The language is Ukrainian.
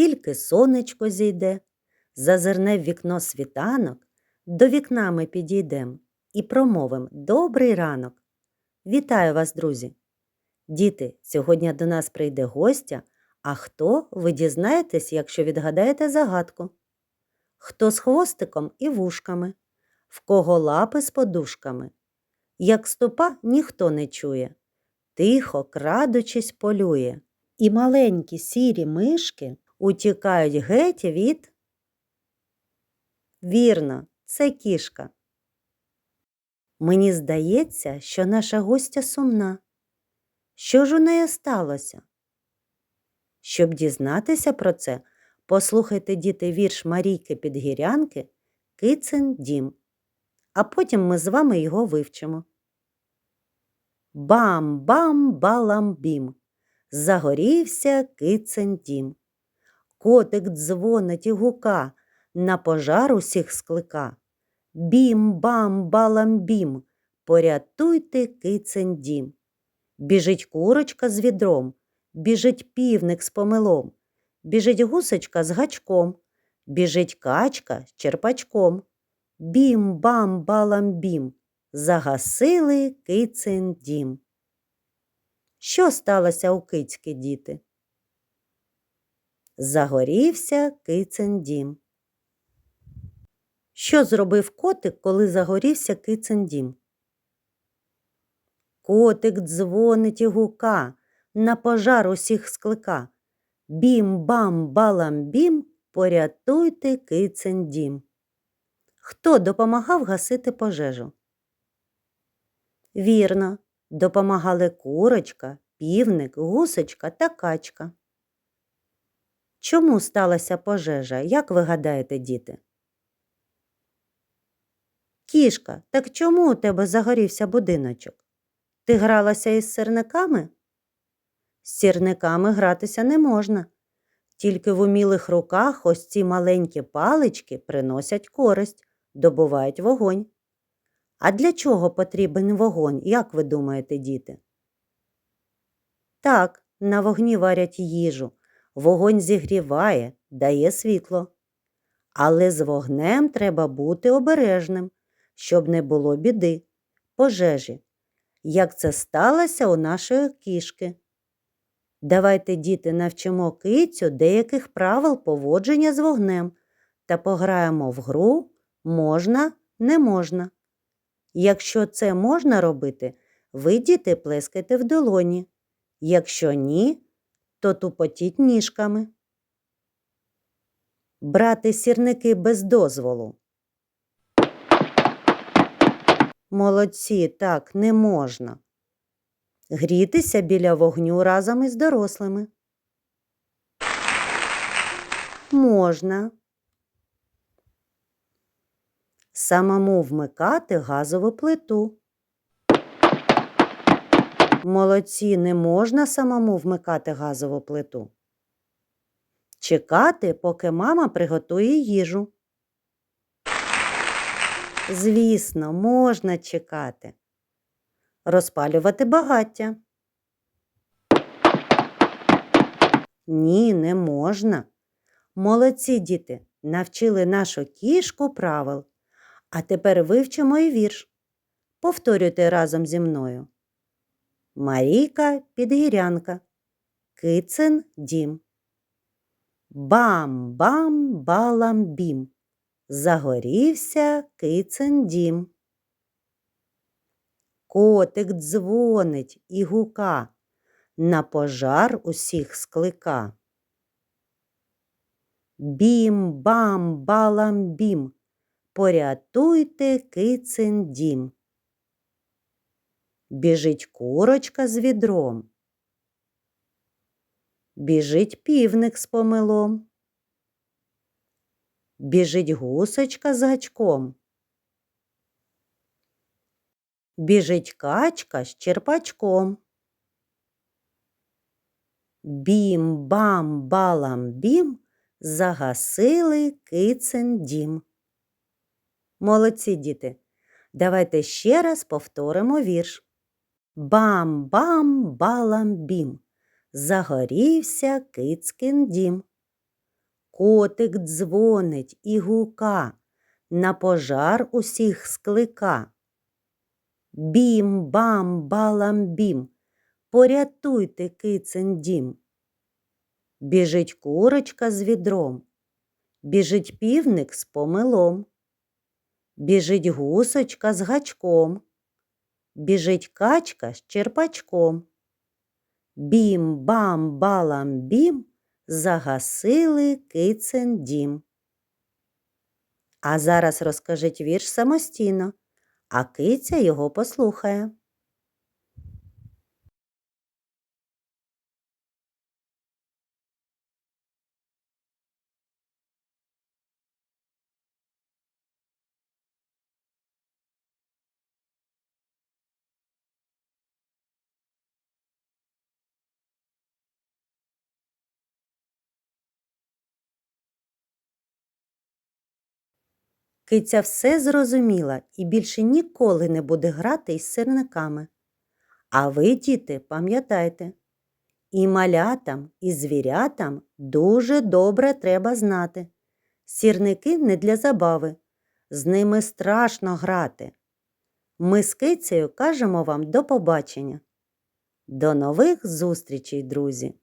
Тільки сонечко зійде, зазирне в вікно світанок, до вікна ми підійдем і промовим добрий ранок. Вітаю вас, друзі! Діти, сьогодні до нас прийде гостя, а хто ви дізнаєтесь, якщо відгадаєте загадку? Хто з хвостиком і вушками, в кого лапи з подушками? Як стопа ніхто не чує, тихо, крадучись, полює, і маленькі сірі мишки утікають геть від. Вірно, це кішка. Мені здається, що наша гостя сумна. Що ж у неї сталося? Щоб дізнатися про це, послухайте діти вірш Марійки Підгірянки Кицин дім, а потім ми з вами його вивчимо. Бам-бам-балам-бім, загорівся кицин дім. Котик дзвонить і гука, на пожар усіх склика. Бім-бам-балам-бім, порятуйте кицин дім. Біжить курочка з відром, біжить півник з помилом, біжить гусочка з гачком, біжить качка з черпачком. Бім-бам-балам-бім, загасили кицин дім. Що сталося у кицьки, діти? Загорівся кицин дім. Що зробив котик, коли загорівся кицин дім? Котик дзвонить і гука, на пожар усіх склика. Бім-бам-балам-бім, порятуйте кицин дім. Хто допомагав гасити пожежу? Вірно, допомагали курочка, півник, гусочка та качка. Чому сталася пожежа, як ви гадаєте, діти? Кішка, так чому у тебе загорівся будиночок? Ти гралася із сірниками? З сірниками гратися не можна. Тільки в умілих руках ось ці маленькі палички приносять користь, добувають вогонь. А для чого потрібен вогонь, як ви думаєте, діти? Так, на вогні варять їжу, вогонь зігріває, дає світло. Але з вогнем треба бути обережним, щоб не було біди, пожежі, як це сталося у нашої кішки. Давайте, діти, навчимо кицю деяких правил поводження з вогнем та пограємо в гру можна, не можна. Якщо це можна робити, ви, діти, плескайте в долоні. Якщо ні, то тупотіть ніжками. Брати сірники без дозволу. Молодці, так не можна. Грітися біля вогню разом із дорослими. Можна. Самому вмикати газову плиту. Молодці, не можна самому вмикати газову плиту. Чекати, поки мама приготує їжу. Звісно, можна чекати. Розпалювати багаття. Ні, не можна. Молодці діти навчили нашу кішку правил. А тепер вивчимо і вірш. Повторюйте разом зі мною. Марійка підгірянка. Кицин дім. Бам-бам-балам-бім. Загорівся кицин дім. Котик дзвонить і гука, на пожар усіх склика. Бім-бам-балам-бім, порятуйте кицин дім. Біжить курочка з відром. Біжить півник з помилом. Біжить гусочка з гачком. Біжить качка з черпачком. Бім-бам-балам-бім загасили кицин дім. Молодці діти. Давайте ще раз повторимо вірш. Бам-бам-балам-бім. Загорівся кицькин дім. Котик дзвонить і гука, на пожар усіх склика. Бім, бам, балам, бім, порятуйте кицин дім. Біжить курочка з відром, біжить півник з помилом, біжить гусочка з гачком, біжить качка з черпачком. Бім, бам, балам, бім, загасили кицин дім. А зараз розкажіть вірш самостійно, а киця його послухає. Киця все зрозуміла і більше ніколи не буде грати із сирниками. А ви, діти, пам'ятайте, і малятам, і звірятам дуже добре треба знати. Сірники не для забави, з ними страшно грати. Ми з кицею кажемо вам до побачення. До нових зустрічей, друзі!